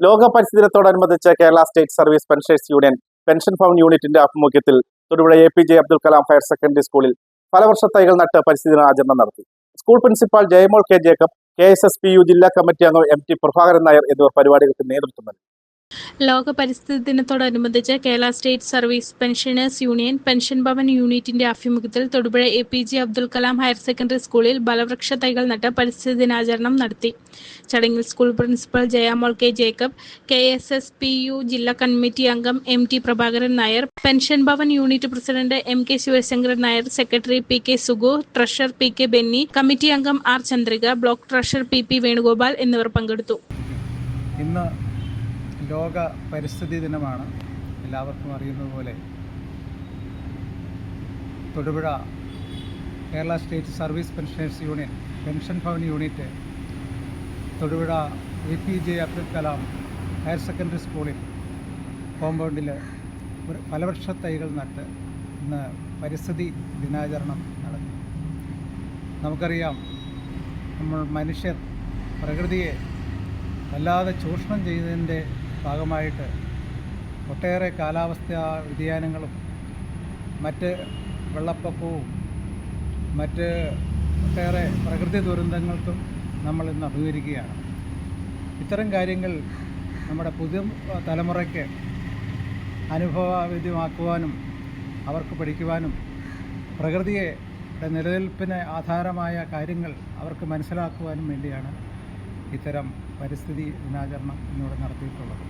ലോക പരിസ്ഥിതി ദിനത്തോടനുബന്ധിച്ച് Kerala State Service Pensioners Union pension fund യൂണിറ്റിന്റെ ആഭിമുഖ്യത്തിൽ Thodupuzha A P J Abdul Kalam Higher Secondary സ്കൂളിൽ ഫലവർഷ തൈകൾ നട്ട് പരിസ്ഥിതി ആചരണം നടത്തി. School principal Jayamol K Jacob K S S P U ജില്ലാ കമ്മിറ്റി അംഗം എം ടി പ്രഭാകരൻ നായർ എന്നിവർ പരിപാടികൾക്ക് നേതൃത്വം നൽകി. ലോക പരിസ്ഥിതി ദിനത്തോടനുബന്ധിച്ച് Kerala State Service Pensioners Union pension Bhavan യൂണിറ്റിന്റെ ആഭിമുഖ്യത്തിൽ Thodupuzha A P J Abdul Kalam Higher Secondary സ്കൂളിൽ ബലവൃക്ഷ തൈകൾ നട്ട് പരിസ്ഥിതി ദിനാചരണം നടത്തി. ചടങ്ങിൽ school principal Jayamol K Jacob K S S P U ജില്ലാ കമ്മിറ്റി അംഗം M T Prabhakaran Nair pension Bhavan unit president M K Sivasankaran Nair secretary P K Sugu treasurer P K Benny committee അംഗം R Chandrika block treasurer P P Venugopal എന്നിവർ പങ്കെടുത്തു. ലോക പരിസ്ഥിതി ദിനമാണ്. എല്ലാവർക്കും അറിയുന്നത് പോലെ Thodupuzha Kerala State Service Pensioners Union pension Bhavan unit Thodupuzha A P J Abdul Kalam Higher Secondary സ്കൂളിൽ കോമ്പൗണ്ടിൽ ഒരു ഫലവൃക്ഷ തൈകൾ നട്ട് ഇന്ന് പരിസ്ഥിതി ദിനാചരണം നടത്തി നമുക്കറിയാം നമ്മൾ മനുഷ്യർ പ്രകൃതിയെ വല്ലാതെ ചൂഷണം ചെയ്തതിന്റെ ഭാഗമായിട്ട് ഒട്ടേറെ കാലാവസ്ഥാ വ്യതിയാനങ്ങളും മറ്റ് വെള്ളപ്പൊക്കവും മറ്റ് ഒട്ടേറെ പ്രകൃതി ദുരന്തങ്ങൾക്കും നമ്മൾ ഇന്ന് അഭിമുഖീകരിക്കുകയാണ്. ഇത്തരം കാര്യങ്ങൾ നമ്മുടെ പുതിയ തലമുറയ്ക്ക് അനുഭവവേദ്യമാക്കുവാനും അവർക്ക് പഠിക്കുവാനും പ്രകൃതിയെ നിലനിൽപ്പിന് ആധാരമായ കാര്യങ്ങൾ അവർക്ക് മനസ്സിലാക്കുവാനും വേണ്ടിയാണ് ഇത്തരം പരിസ്ഥിതി ദിനാചരണം ഇന്നിവിടെ നടത്തിയിട്ടുള്ളത്.